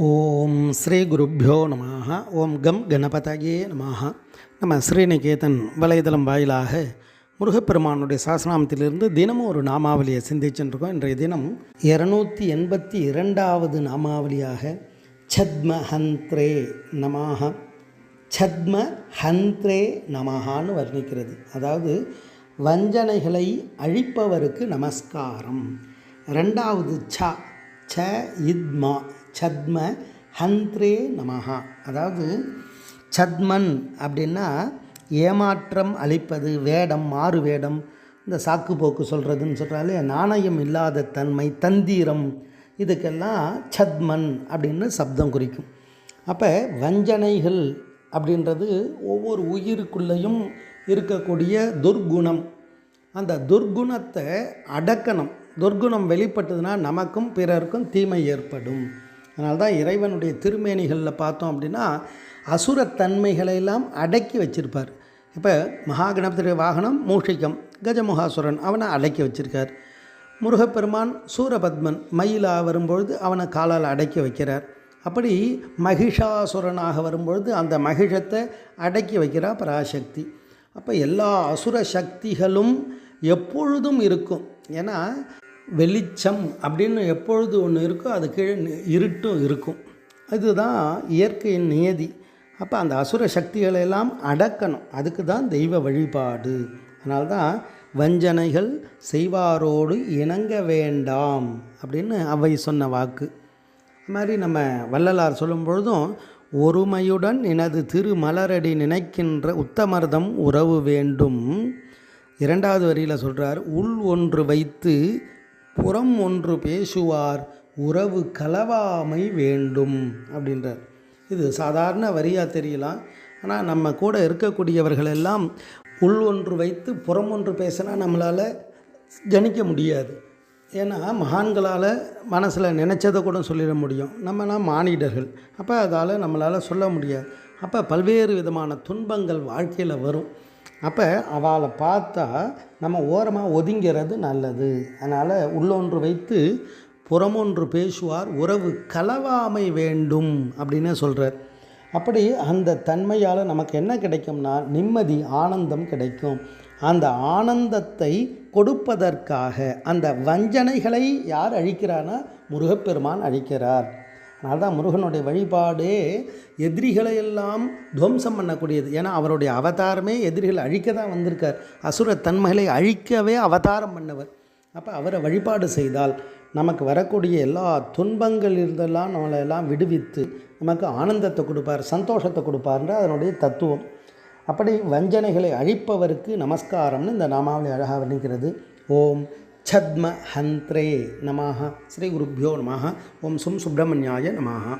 ஓம் ஸ்ரீ குருப்பியோ நமः ஓம் கம் கணபதயே நமः நம்ம ஸ்ரீநிகேதன் வலைதளம் வாயிலாக முருகப்பெருமானுடைய சாசனாமத்திலிருந்து தினமும் ஒரு நாமாவளியை சிந்திச்சுருக்கோம் இன்றைய தினம் இரநூத்தி எண்பத்தி இரண்டாவது நாமாவளியாக சத்மஹந்த்ரே நமாக சத்ம ஹந்த்ரே நமஹான்னு வர்ணிக்கிறது. அதாவது வஞ்சனைகளை அழிப்பவருக்கு நமஸ்காரம். ரெண்டாவது ச ச இத்மா சத்ம ஹந்த்ரே நமஹா. அதாவது சத்மன் அப்படின்னா ஏமாற்றம் அளிப்பது வேடம் மாறு வேடம் இந்த சாக்கு போக்கு சொல்கிறதுன்னு சொல்கிறாலே நாணயம் இல்லாத தன்மை தந்தீரம் இதுக்கெல்லாம் சத்மன் அப்படின்னு சப்தம் குறிக்கும். அப்போ வஞ்சனைகள் அப்படின்றது ஒவ்வொரு உயிருக்குள்ளேயும் இருக்கக்கூடிய துர்குணம். அந்த துர்குணத்தை அடக்கணும் துர்குணம் வெளிப்பட்டதுன்னா நமக்கும் பிறருக்கும் தீமை ஏற்படும். அதனால தான் இறைவனுடைய திருமேனிகளில் பார்த்தோம் அப்படின்னா அசுரத்தன்மைகளையெல்லாம் அடக்கி வச்சிருப்பார். இப்போ மகாகணபதியுடைய வாகனம் மூஷிகம் கஜமுகாசுரன் அவனை அடக்கி வச்சிருக்கார். முருகப்பெருமான் சூரபத்மன் மயிலா வரும்பொழுது அவனை காலால் அடக்கி வைக்கிறார். அப்படி மகிஷாசுரனாக வரும்பொழுது அந்த மகிஷத்தை அடக்கி வைக்கிறா பராசக்தி. அப்போ எல்லா அசுர சக்திகளும் எப்பொழுதும் இருக்கும். ஏன்னா வெளிச்சம் அப்படின்னு எப்பொழுது ஒன்று இருக்கோ அது கீழே இருட்டும் இருக்கும். அதுதான் இயற்கையின் நியதி. அப்போ அந்த அசுர சக்திகளை எல்லாம் அடக்கணும். அதுக்கு தான் தெய்வ வழிபாடு. அதனால்தான் வஞ்சனைகள் செய்வாரோடு இணங்க வேண்டாம் அப்படின்னு அவை சொன்ன வாக்கு. மாதிரி நம்ம வள்ளலார் சொல்லும் பொழுதும் ஒருமையுடன் எனது திருமலரடி நினைக்கின்ற உத்தமர்தம் உறவு வேண்டும். இரண்டாவது வரியில் சொல்கிறார் உள் ஒன்று வைத்து புறம் ஒன்று பேசுவார் உறவு கலவாமை வேண்டும். அப்படின்றார். இது சாதாரண வரியாக தெரியலாம். ஆனால் நம்ம கூட இருக்கக்கூடியவர்கள் எல்லாம் உள் ஒன்று வைத்து புறம் ஒன்று பேசினா நம்மளால் கணிக்க முடியாது. ஏன்னா மகான்களால் மனசில் நினச்சதை கூட சொல்லிட முடியும். நம்மனா மானிடர்கள். அப்போ அதால் நம்மளால் சொல்ல முடியாது. அப்போ பல்வேறு விதமான துன்பங்கள் வாழ்க்கையில் வரும். அப்போ அவளை பார்த்தா நம்ம ஓரமாக ஒதுங்கிறது நல்லது. அதனால் உள்ளொன்று வைத்து புறமொன்று பேசுவார். உறவு கலவாமை வேண்டும் அப்படின்னு சொல்கிறார் அப்படி அந்த தன்மையால் நமக்கு என்ன கிடைக்கும்னா நிம்மதி ஆனந்தம் கிடைக்கும். அந்த ஆனந்தத்தை கொடுப்பதற்காக அந்த வஞ்சனைகளை யார் அழிக்கிறான்னா முருகப்பெருமான் அழிக்கிறார். அதனால தான் முருகனுடைய வழிபாடே எதிரிகளை எல்லாம் துவம்சம் பண்ணக்கூடியது. ஏன்னா அவருடைய அவதாரமே எதிரிகளை அழிக்க தான் வந்திருக்கார். அசுர தன்மைகளை அழிக்கவே அவதாரம் பண்ணவர். அப்போ அவரை வழிபாடு செய்தால் நமக்கு வரக்கூடிய எல்லா துன்பங்கள் இருந்தெல்லாம் நம்மளை எல்லாம் விடுவித்து நமக்கு ஆனந்தத்தை கொடுப்பார் சந்தோஷத்தை கொடுப்பார்ன்ற அதனுடைய தத்துவம். அப்படி வஞ்சனைகளை அழிப்பவருக்கு நமஸ்காரம்னு இந்த நாமாவளி அழகாக வர்ணிக்கிறது ஓம் சத்ம ஹந்த்ரே நமாக ஸ்ரீ குருப்யோ நமாக ஓம் சும் சுப்பிரமணியாய நமாக